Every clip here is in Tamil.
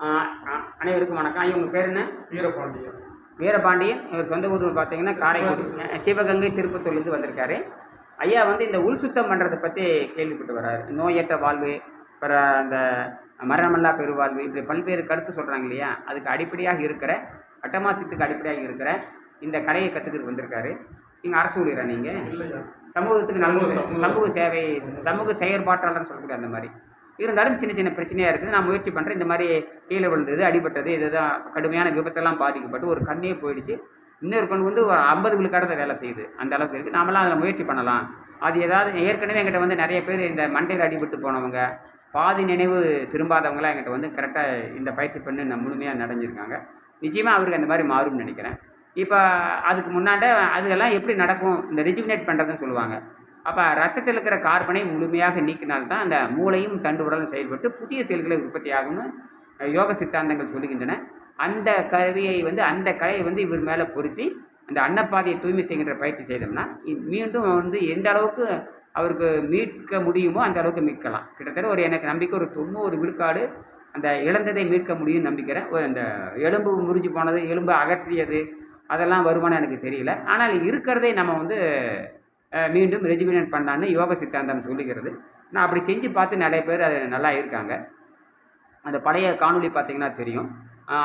அனைவருக்கும் வணக்கம். ஐயா உங்கள் பேர் என்ன? வீரபாண்டியன். வீரபாண்டியன். இவர் சொந்த ஊர் பார்த்தீங்கன்னா காரைக்குடி. சிவகங்கை. திருப்பத்தூர்லேருந்து வந்திருக்காரு. ஐயா வந்து இந்த உள் சுத்தம் பண்ணுறதை பற்றி கேள்விப்பட்டு வர்றாரு. நோயற்ற வாழ்வு அப்புறம் அந்த மரணமில்லா பெருவாழ்வு இப்படி பல்வேறு கருத்து சொல்கிறாங்க இல்லையா? அதுக்கு அடிப்படையாக இருக்கிற அட்டமாசத்துக்கு அடிப்படையாக இருக்கிற இந்த கலையை கற்றுக்கிட்டு வந்திருக்காரு. நீங்கள் அரசு ஊழியரா நீங்கள் சமூகத்துக்கு நல்ல சமூக சேவை சமூக செயற்பாட்டாளர்னு சொல்லக்கூடிய அந்த மாதிரி. இருந்தாலும் சின்ன சின்ன பிரச்சனையாக இருக்குது. நான் முயற்சி பண்ணுறேன் இந்த மாதிரி கீழே விழுந்தது அடிபட்டது இதுதான் கடுமையான விபத்தெல்லாம் பாதிக்கப்பட்டு ஒரு கண்ணே போயிடுச்சு. இன்னொரு கண் வந்து ஒரு ஐம்பது விழுக்காடு வேலை செய்யுது. அந்த அளவுக்கு இருக்குது நாமெல்லாம் அதில் முயற்சி பண்ணலாம். அது ஏதாவது ஏற்கனவே என்கிட்ட வந்து நிறைய பேர் இந்த மண்டையில் அடிபட்டு போனவங்க பாதி நினைவு திரும்பாதவங்களாம் என்கிட்ட வந்து கரெக்டாக இந்த பயிற்சி பண்ணி நான் முழுமையாக நடஞ்சிருக்காங்க. நிச்சயமாக அவருக்கு அந்த மாதிரி மாறும்னு நினைக்கிறேன். இப்போ அதுக்கு முன்னாண்ட அதெல்லாம் எப்படி நடக்கும்? இந்த ரிஜிக்னேட் பண்ணுறதுன்னு சொல்லுவாங்க. அப்போ ரத்தத்தில் இருக்கிற கார்பனை முழுமையாக நீக்கினால்தான் அந்த மூளையும் தண்டு உடலும் செயல்பட்டு புதிய செயல்களை உற்பத்தி ஆகும்னு யோக சித்தாந்தங்கள் சொல்லுகின்றன. அந்த கருவியை வந்து அந்த கலையை வந்து இவர் மேலே பொருத்தி அந்த அன்னப்பாதையை தூய்மை செய்கின்ற பயிற்சி செய்தோம்னா மீண்டும் வந்து எந்த அளவுக்கு அவருக்கு மீட்க முடியுமோ அந்த அளவுக்கு மீட்கலாம். கிட்டத்தட்ட ஒரு எனக்கு நம்பிக்கை ஒரு தொண்ணூறு விழுக்காடு அந்த இழந்ததை மீட்க முடியும்னு நம்பிக்கிறேன் ஒரு அந்த எலும்பு முறிஞ்சு போனது எலும்பு அகற்றியது அதெல்லாம் வருமானம் எனக்கு தெரியல. ஆனால் இருக்கிறதே நம்ம வந்து மீண்டும் ரெஜிமினேட் பண்ணலான்னு யோக சித்தாந்தம் சொல்லுகிறது. நான் அப்படி செஞ்சு பார்த்து நிறைய பேர் அது நல்லா இருக்காங்க. அந்த பழைய காணொளி பார்த்தீங்கன்னா தெரியும்.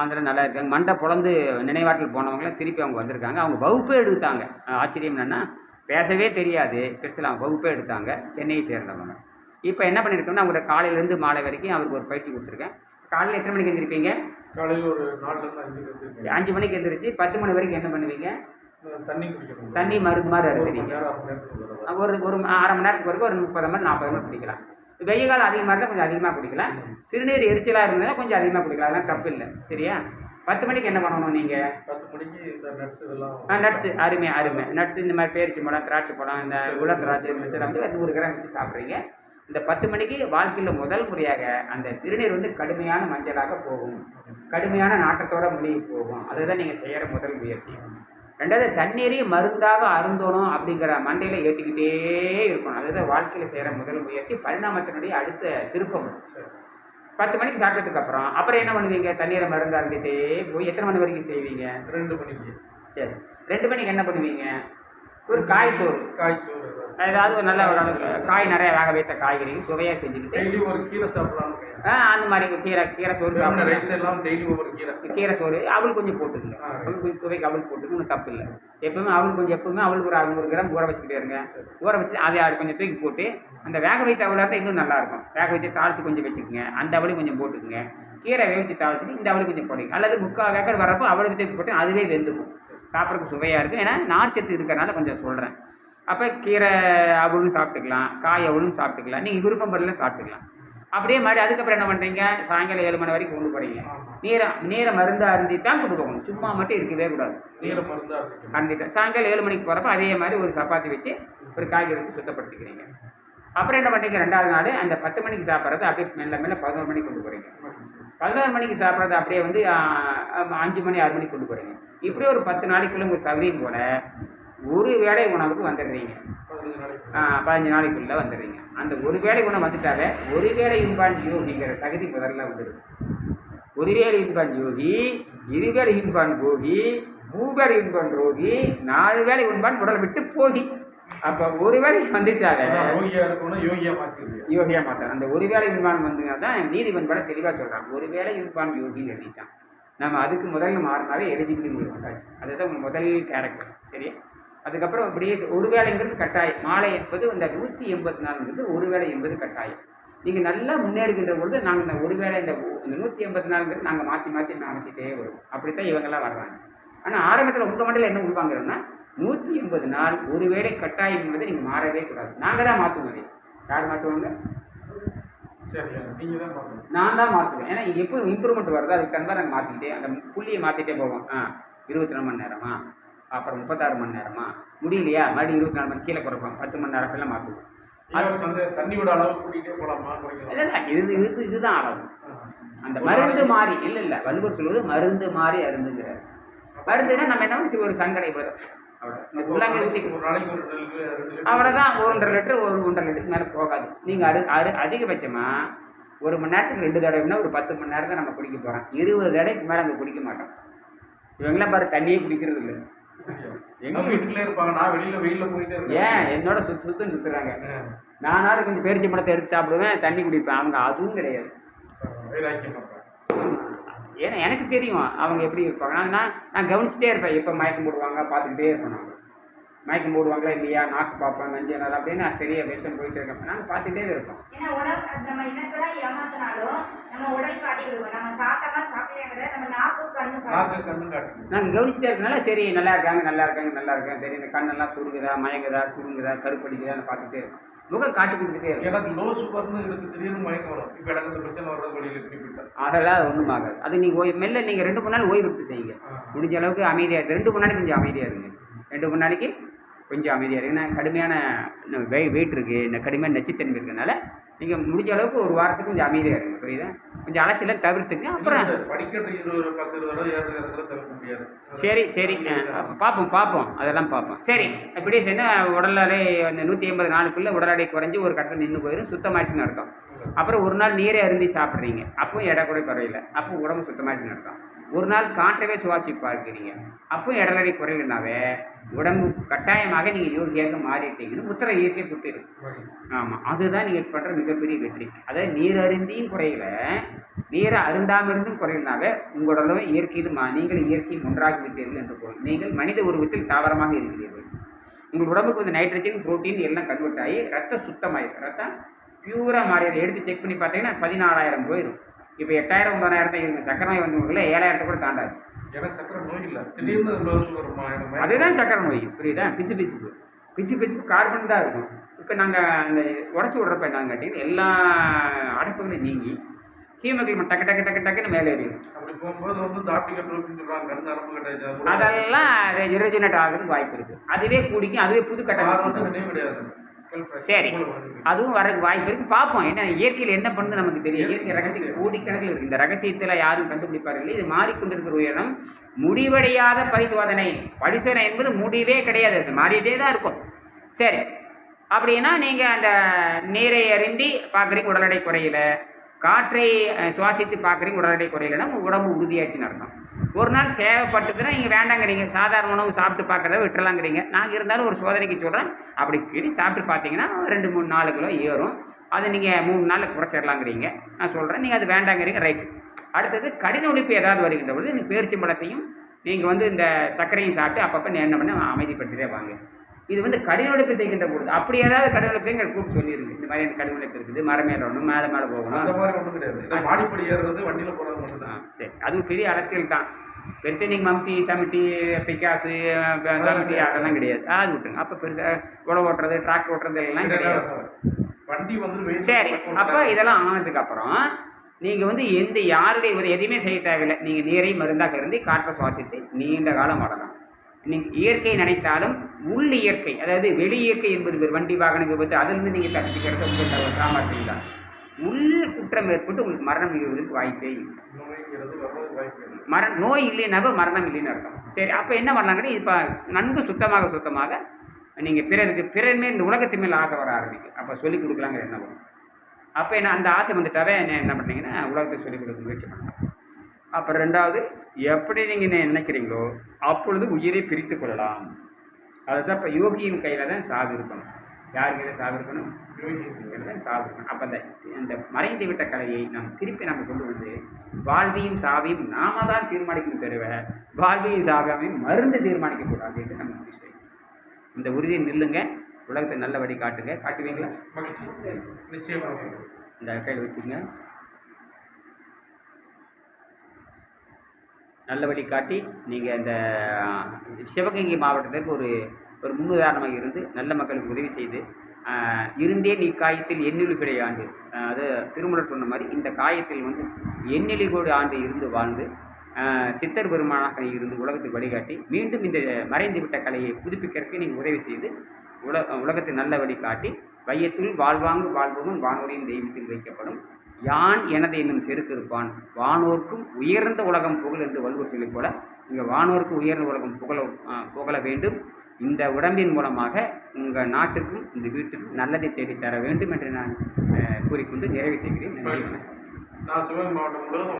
அதில் நல்லா இருக்காங்க. மண்டை பொழந்து நினைவாற்றல் போனவங்களாம் திருப்பி அவங்க வந்திருக்காங்க. அவங்க வகுப்பே எடுத்தாங்க. ஆச்சரியம் என்னென்னா பேசவே தெரியாது. பெருசில் அவங்க வகுப்பே எடுத்தாங்க. சென்னையை சேர்ந்தவங்க. இப்போ என்ன பண்ணியிருக்கோம்னா அவங்களோட காலையிலேருந்து மாலை வரைக்கும் அவருக்கு ஒரு பயிற்சி கொடுத்துருக்கேன். காலையில் எத்தனை மணிக்கு எழுந்திருப்பீங்க காலையில் ஒரு நாலுலேருந்து அஞ்சு அஞ்சு மணிக்கு எழுந்திரிச்சு பத்து மணி வரைக்கும் என்ன பண்ணுவீங்க? தண்ணி குடிக்கணும். தண்ணி மருந்து மாதிரி நேரத்துக்கு ஒரு. ஒரு அரை மணி நேரத்துக்கு வரைக்கும் ஒரு முப்பது மணி நாற்பது மணி குடிக்கலாம். வெயில் காலம் அதிகமாக இருந்தால் கொஞ்சம் அதிகமாக குடிக்கலாம். சிறுநீர் எரிச்சலாக இருந்ததுன்னா கொஞ்சம் அதிகமாக குடிக்கலாம். அதெல்லாம் தப்பு இல்லை. சரியா? பத்து மணிக்கு என்ன பண்ணணும் நீங்கள் பத்து மணிக்கு இந்த நட்ஸ் இதெல்லாம் நட்ஸு அருமை அருமை. நட்ஸ் இந்த மாதிரி பேரிச்சி பழம் திராட்சை பழம் இந்த உலர் திராட்சை ஒரு நூறு கிராம் வச்சு சாப்பிட்றீங்க. இந்த பத்து மணிக்கு வாழ்க்கையில் முதல் முறையாக அந்த சிறுநீர் வந்து கடுமையான மஞ்சளாக போகும். கடுமையான நாட்டத்தோட மொழிகி போகும். அதுதான் நீங்கள் செய்கிற முதல் முயற்சி. ரெண்டாவது தண்ணீரையும் மருந்தாக அருந்தணும் அப்படிங்கிற மண்டையில் ஏற்றிக்கிட்டே இருக்கணும். அதுதான் வாழ்க்கையில் செய்கிற முதல் முயற்சி. பரிணாமத்தினுடைய அடுத்த திருப்பம். பத்து மணிக்கு சாப்பிட்டதுக்கு அப்புறம் அப்புறம் என்ன பண்ணுவீங்க? தண்ணீரை மருந்து அருந்திட்டே போய் எத்தனை மணி வரைக்கும் செய்வீங்க? ரெண்டு மணிக்கு. சரி. ரெண்டு மணிக்கு என்ன பண்ணுவீங்க? ஒரு காய் சோறு. காய்ச்சோறு ஏதாவது ஒரு நல்ல ஒரு அளவுக்கு காய் நிறைய வேக வைத்த காய்கறிகள் சுவையாக செஞ்சுக்கிட்டு. டெய்லி ஒரு கீரை சாப்பிடலாம்னு இருக்கேன். ஆ, அந்த மாதிரி கீரை கீரை சோறு சாப்பிடுங்க ரைஸ் எல்லாம் டெய்லி ஒவ்வொரு கீரை. கீரை சோறு அவள் கொஞ்சம் போட்டுக்கங்க. ஆ, அவள் கொஞ்சம் சுவைக்கு அவள் போட்டுக்கு ஒன்றும் தப்பு இல்லை. எப்பவுமே அவள் கொஞ்சம் எப்பவுமே அவளுக்கு ஒரு அறுநூறு கிராம் ஊற வச்சுக்கிட்டே இருங்க. ஊற வச்சு அதை கொஞ்சம் தூக்கி போட்டு அந்த வேக வைத்த அவளாக இருந்தால் இன்னும் நல்லா இருக்கும். வேக வச்சு தாளிச்சு கொஞ்சம் வச்சுக்கோங்க. அந்த அவளையும் கொஞ்சம் போட்டுக்குங்க. கீரை வேவிச்சு தாளிச்சிட்டு இந்த அவளுக்கு கொஞ்சம் போடுங்க அல்லது முக்கால் வேக்கர் வரப்போ அவளுக்கு தூக்கி போட்டு அதுவே வெந்துக்கும். சாப்பிட்றதுக்கு சுவையாக இருக்கும். ஏன்னா நார்ச்சத்து இருக்கிறனால கொஞ்சம் சொல்கிறேன் அப்போ கீரை அவளும் சாப்பிட்டுக்கலாம் காய் அவளும் சாப்பிட்டுக்கலாம். நீங்கள் விருப்பம் படல சாப்பிட்டுக்கலாம். அப்படியே மாதிரி அதுக்கப்புறம் என்ன பண்ணுறீங்க சாயங்காலம் ஏழு மணி வரைக்கும் கொண்டு போகிறீங்க நீரை நீரை மருந்து அருந்தி தான் கொண்டு போகணும். சும்மா மட்டும் இருக்கவே கூடாது. நீரை மருந்தா இருக்கணும் அருந்திட்டு. சாயங்காலம் ஏழு மணிக்கு போகிறப்ப அதே மாதிரி ஒரு சப்பாத்தி வச்சு ஒரு காய்கறி வச்சு சுத்தப்படுத்திக்கிறீங்க. அப்புறம் என்ன பண்ணுறீங்க ரெண்டாவது நாள் அந்த பத்து மணிக்கு சாப்பிட்றது அப்படியே மெல்ல மெல்ல பதினோரு மணிக்கு கொண்டு போகிறீங்க பதினோரு மணிக்கு சாப்பிட்றது அப்படியே வந்து அஞ்சு மணி ஆறு மணிக்கு கொண்டு போகிறீங்க இப்படியே ஒரு பத்து நாளைக்குள்ள உங்களுக்கு சௌகரியம் போல ஒரு வேளை உணவுக்கு வந்துடுறீங்க. பதினஞ்சு நாளைக்கு. ஆ, பதினஞ்சு நாளைக்குள்ளே வந்துடுறீங்க. அந்த ஒரு வேளை உணவு வந்துட்டாவே ஒரு வேளை இன்பான் யோகிங்கிற தகுதி முதல்ல வந்துடுது ஒரு வேளை இன்பான் யோகி இருவேளை இன்பான் போகி மூவேளை இன்பான் ரோகி நாலு வேளை இன்பான் உடலை விட்டு போகி. அப்போ ஒரு வேளை வந்துட்டாவே அதான் யோகியா இருக்கணும்னா யோகியா மாட்டார் அந்த ஒரு வேளை இன்பான் வந்து தான் நீதிபன் பட தெளிவாக சொல்கிறான் ஒரு வேளை இன்பான் யோகின்னு எழுதிட்டான். நம்ம அதுக்கு முதல்ல மாறினாவே எலிஜிபிலிட்டி வந்தாச்சு அதுதான் முதல் கேரக்டர் சரியா? அதுக்கப்புறம் அப்படியே ஒரு வேலைங்கிறது கட்டாயம். மாலை என்பது இந்த நூற்றி எண்பத்தி நாலுங்கிறது ஒரு வேலை என்பது கட்டாயம். நீங்கள் நல்லா முன்னேறுகின்ற பொழுது நாங்கள் இந்த ஒரு வேளை இந்த நூற்றி எண்பத்தி நாலுங்கிறது நாங்கள் மாற்றி மாற்றி அமைச்சிட்டே வருவோம். அப்படித்தான் இவங்கெல்லாம் வர்றாங்க ஆனால் ஆரம்பத்தில் உங்கள் மண்டல என்ன உள்வாங்கிறோம்னா நூற்றி எண்பது நாள் ஒரு வேளை கட்டாயம் என்பதை நீங்கள் மாறவே கூடாது. நாங்கள் தான் மாற்றுவோம் யார் மாற்றுவாங்க நான் தான் மாற்றுவேன் ஏன்னா எப்போ இம்ப்ரூவ்மெண்ட் வருதோ. அதுக்கு தகுந்த நாங்கள் மாற்றிக்கிட்டே அந்த புள்ளியை மாற்றிட்டே போவோம். ஆ இருபத்தி நாலு மணி நேரமா? அப்புறம் முப்பத்தாறு மணி நேரமா? முடியலையா? மறுபடியும் இருபத்தி நாலு மணி கீழே குறைப்போம் பத்து மணி நேரம் எல்லாம் மாற்றுவோம் ஏன் சந்தை தண்ணியோட அளவு கூட்டிகிட்டே இல்லை இல்லை இது இது இதுதான் அளவு. அந்த மருந்து மாறி இல்லை இல்லை. வள்ளுவர் சொல்வது மருந்து மாறி அருந்துங்கிறார் மருந்துனா நம்ம என்ன? ஒரு சங்கடை போதும் அவ்வளோ இந்த உள்ளாங்கை ஊற்றி ஒரு அவ்வளோதான் ஒன்றரை லிட்டர் ஒரு ஒன்றரை லிட்டருக்கு மேலே போகாது. நீங்கள் அரு அரு அதிகபட்சமாக ஒரு மணி நேரத்துக்கு ரெண்டு தடவைனா ஒரு பத்து மணி நேரம் தான் நம்ம குடிக்க போகிறோம் இருபது தடவைக்கு மேலே அங்கே குடிக்க மாட்டோம். இவங்கெல்லாம் பாரு தண்ணியே குடிக்கிறது இல்லை. எங்க வீட்டுக்குள்ளே இருப்பாங்க? நான் வெளியில வெயில்ல போயிட்டே இருக்கேன் ஏன்? என்னோட சுத்து சுத்தம் சுற்றுறாங்க நானாவது கொஞ்சம் பேரிச்சி பழத்தை எடுத்து சாப்பிடுவேன் தண்ணி குடிப்பேன். அவங்க அதுவும் கிடையாது. ஏன்னா எனக்கு தெரியும் அவங்க எப்படி இருப்பாங்க. நான் நான் நான் கவனிச்சிட்டே இருப்பேன். எப்போ மயக்கம் போடுவாங்க பார்த்துக்கிட்டே இருப்பேன் நான். மயக்கம் போடுவாங்களா இல்லையா நாக்கு பார்ப்பேன் நஞ்சு நாள் அப்படின்னு நான் சரியாக விஷயம் போயிட்டு இருக்கேன் நான் பார்த்துட்டே தான் இருப்பேன் ஏன்னா உடல் நம்ம என்னத்தெல்லாம் ஏமாத்தினாலும் நம்ம உடல் காட்டி விடுவோம். நம்ம சாப்பிட்டோமா சாப்பிடலையாங்கிறத நம்ம நாக்கு கண்ணு. நாக்கு கண்ணு நாங்கள் கவனிச்சிட்டே இருக்கனால சரி நல்லா இருக்காங்க நல்லா இருக்காங்க நல்லா இருக்காங்க சரி இந்த கண்ணெல்லாம் சுருங்குதா மயங்குதா சுருங்குதா கருப்படிக்குதான்னு பார்த்துட்டே இருக்கும். முகம் காட்டி கொடுத்துட்டே இருக்கும். எனக்கு லோ சுகர்னு இருக்கு திடீர்னு மயக்கம் வரும். இப்போ எனக்கு இந்த பிரச்சனை வர்றது வெளியில இப்படி போயிட்டேன் அதெல்லாம் ஒன்றும் ஆகாது. அது நீங்கள் ஓய் மெல்ல நீங்கள் ரெண்டு மூணு நாள் ஓய்வு எடுத்து செய்யுங்க. முடிஞ்ச அளவுக்கு அமைதியாக இருக்கு. ரெண்டு மூணு நாளைக்கு கொஞ்சம் அமைதியாக இருங்க. ரெண்டு மூணு நாளைக்கு கொஞ்சம் அமைதியாக இருங்க ஏன்னா கடுமையான வெய் வெயிட் இருக்குது இந்த கடுமையான நச்சுத்தன்மை இருக்கனால நீங்கள் முடிஞ்ச அளவுக்கு ஒரு வாரத்துக்கு கொஞ்சம் அமைதியாக இருங்க. புரியுதா? கொஞ்சம் அலைச்சலை தவிர்த்துங்க அப்புறம் சரி சரி. பார்ப்போம் பார்ப்போம் அதெல்லாம் பார்ப்போம் சரி. இப்படியே செஞ்சால் உடல் எடை அந்த நூற்றி ஐம்பது நாளுக்குள்ளே உடல் எடை குறைஞ்சி ஒரு கட்டத்தில் நின்று போயிடும் சுத்தமாச்சுன்னு அர்த்தம். அப்புறம் ஒரு நாள் நீரே அருந்தி சாப்பிட்றீங்க. அப்பவும் எடை கூட குறையல. அப்போ உடம்பு சுத்தமாச்சுன்னு அர்த்தம். ஒரு நாள் காற்றவே சுவாசி பார்க்குறீங்க. அப்பவும் எடை எடை குறையலனாவே உடம்பு கட்டாயமாக நீங்கள் யோகியாக மாறிட்டீங்கன்னு உத்தர இயற்கை கொடுத்துரும். ஆமாம் அதுதான் நீங்கள் பண்ணுற மிகப்பெரிய வெற்றி. அதாவது நீர் அருந்தியும் குறையல நீரை அருந்தாமல் இருந்தும் குறையினாவே உங்களோட இயற்கையில் மா நீங்கள் இயற்கையும் ஒன்றாகி விட்டீர்கள் என்று பொருள். நீங்கள் மனித உருவத்தில் தாவரமாக இருக்கிறீர்கள். உங்கள் உடம்புக்கு வந்து நைட்ரஜன் புரோட்டீன் எல்லாம் கன்வெர்ட் ஆகி ரத்தம் சுத்தமாயிருக்கு. ரத்தம் பியூராக மாறி எடுத்து செக் பண்ணி பார்த்தீங்கன்னா பதினாலாயிரம் போயிடும் இப்போ எட்டாயிரம் ஒன்பதாயிரம் தான் இருங்க சக்கரை நோய் வந்தவங்கள ஏழாயிரத்தை கூட தாண்டாது. எனக்கு சக்கரை நோய் இல்லை திடீர்னு அதுதான் சக்கரை நோய் புரியுதா? பிசு பிசுப்பு. பிசு பிசுப்பு கார்பன் தான் இருக்கும். இப்போ நாங்கள் அந்த உடச்சி விட்றப்ப என்னன்னு கேட்டிங்கன்னா எல்லா அடைப்புகளும் நீங்கி ஹீமோகுளோபின் டக்கு டக்கு டக்கு டக்குன்னு மேலே ஏறிடும். அப்படி போகும்போது வந்து கட்டாச்சு அதெல்லாம் இரஜினேட் ஆகிறதுக்கு வாய்ப்பு இருக்குது அதுவே கூடிக்கும் அதுவே புது நினைவு கிடையாது. சரி. அதுவும் வரதுக்கு வாய்ப்பு இருக்குது பார்ப்போம். என்ன இயற்கையில் என்ன பண்ணுது நமக்கு தெரியும். இயற்கை ரகசியம். கோடிக்கணக்கில் இருக்குது இந்த ரகசியத்தில் யாரும் கண்டுபிடிப்பார்கள் இது மாறிக்கொண்டிருக்கிற உயரம் முடிவடையாத பரிசோதனை. பரிசோதனை என்பது முடிவே கிடையாது. அது மாறிட்டே தான் இருக்கும். சரி. அப்படின்னா நீங்கள் அந்த நீரை அறிந்தி பார்க்குறீங்க உடல் எடை குறையல. காற்றை சுவாசித்து பார்க்குறீங்க உடல் எடை குறையலைன்னா உங்கள் உடம்பு உறுதியாச்சுன்னு அர்த்தம். ஒரு நாள் தேவைப்பட்டதுன்னா நீங்கள் வேண்டாங்கிறீங்க. சாதாரண உணவு சாப்பிட்டு பார்க்குறத விட்டுறலாங்கிறீங்க. நாங்கள் இருந்தாலும் ஒரு சோதனைக்கு சொல்கிறேன் அப்படி கீழே சாப்பிட்டு பார்த்தீங்கன்னா ரெண்டு மூணு நாலு கிலோ ஏறும். அதை நீங்கள் மூணு நாளில் குறைச்சிடலாங்கிறீங்க நான் சொல்கிறேன் நீங்கள் அது வேண்டாங்கிறீங்க. ரைட்டு அடுத்தது கடின ஒழிப்பு ஏதாவது வருகின்ற பொழுது இந்த பேரிச்சம்பழத்தையும் நீங்கள் வந்து இந்த சர்க்கரையும் சாப்பிட்டு அப்பப்போ என்ன பண்ண அமைதிப்படுத்திட்டே வாங்க. இது வந்து கடின உழைப்பு செய்கின்ற பொழுது அப்படி ஏதாவது கடின உழைப்பு எங்களை கூப்பிட்டு சொல்லிடுங்க இந்த மாதிரி எனக்கு கடின உழைப்பு இருக்குது மரம் மேலே வரணும் மேலே மேலே போகணும். அந்த மாதிரி ஒன்றும் கிடையாது. மாடிப்படி ஏறுறது வண்டியில போறது மட்டும் தான் சரி அதுவும் பெரிய அலைச்சல் தான். பெருசாக நீங்கள் மம்டி சமிட்டி பிக்காசு சமிட்டி அதெல்லாம் கிடையாது. அது விட்டுருங்க. அப்போ பெருசாக உழவு ஓட்டுறது டிராக்டர் ஓட்டுறது எல்லாம் கிடையாது. வண்டி வந்து சரி அப்போ இதெல்லாம் ஆனதுக்கு அப்புறம் நீங்கள் வந்து எந்த யாருடைய ஒரு எதையுமே செய்ய தேவையில்லை. நீங்கள் நீரை மருந்தாக இருந்து காற்றை சுவாசித்து நீண்ட காலம் நீங்கள் இயற்கை நினைத்தாலும் உள் இயற்கை அதாவது வெளி இயற்கை என்பது வண்டி வாகன விபத்து அதிலிருந்து நீங்கள் தப்பிக்கிறது உங்கள் சாமர்த்தியம் தான். உள் குற்றம் ஏற்பட்டு உங்களுக்கு மரணம் வருவதற்கு வாய்ப்பே மர நோய் இல்லைனாவே மரணம் இல்லைன்னு அர்த்தம். சரி அப்போ என்ன பண்ணலாங்கன்னா இப்போ நன்கு சுத்தமாக சுத்தமாக நீங்கள் பிறருக்கு பிறர் மேல் இந்த உலகத்து மேல் ஆசை வர ஆரம்பிக்கும் அப்போ சொல்லிக் கொடுக்கலாங்கிற என்ன வரும். அப்போ என்ன அந்த ஆசை வந்துட்டாவே என்ன என்ன பண்ணுறீங்கன்னா உலகத்தை சொல்லிக் கொடுக்க முயற்சி பண்ணலாம். அப்புறம் ரெண்டாவது எப்படி நீங்கள் நினைக்கிறீங்களோ அப்பொழுது உயிரை பிரித்து கொள்ளலாம். அதுதான் இப்போ யோகியின் கையில் தான் சாவு இருக்கணும். யார் கையில் சாவு இருக்கணும்? யோகியின் கையில் தான் சாவு இருக்கணும். அப்போ அந்த அந்த மறைந்து விட்ட கலையை நாம் திருப்பி நம்ம கொண்டு வந்து வாழ்வையும் சாவையும் நாம தான் தீர்மானிக்கணும் தருவ வாழ்வையும் சாவையும் மருந்து தீர்மானிக்கக்கூடாது என்று நம்ம முடிச்சு இந்த உறுதியை நில்லுங்க. உலகத்தை நல்ல வழி காட்டுங்க. காட்டுவீங்களா? மகிழ்ச்சி. நிச்சயமாக. இந்த கையில் வச்சுக்கங்க நல்ல வழி காட்டி நீங்கள் இந்த சிவகங்கை மாவட்டத்திற்கு ஒரு ஒரு முன்னுதாரணமாக இருந்து நல்ல மக்களுக்கு உதவி செய்து இருந்தே நீ காயத்தில் எண்ணிலி ஆண்டு. அது திருமணம் சொன்ன மாதிரி இந்த காயத்தில் வந்து எண்ணிலி கோடி ஆண்டு இருந்து வாழ்ந்து சித்தர் பெருமானாக இருந்து உலகத்துக்கு வழிகாட்டி மீண்டும் இந்த மறைந்து விட்ட கலையை புதுப்பிக்கிறதுக்கு நீங்கள் உதவி செய்து உல உலகத்தை நல்ல வழி காட்டி வையத்துள் வாழ்வாங்கு வாழ்பவன் வானொலியின் தெய்வத்தில் வைக்கப்படும் யான் எனது என்னும் செருக்கு இருப்பான் வானோர்க்கும் உயர்ந்த உலகம் புகழ் என்று வள்ளுவர் சொல்லி போல இங்கே வானோர்க்கு உயர்ந்த உலகம் புகழ புகழ வேண்டும். இந்த உடம்பின் மூலமாக உங்கள் நாட்டுக்கும் இந்த வீட்டுக்கும் நல்லதை தேடித்தர வேண்டும் என்று நான் கூறிக்கொண்டு நிறைவு செய்கிறேன். நான் சிவகங்கை மாவட்டம் முழுவதும்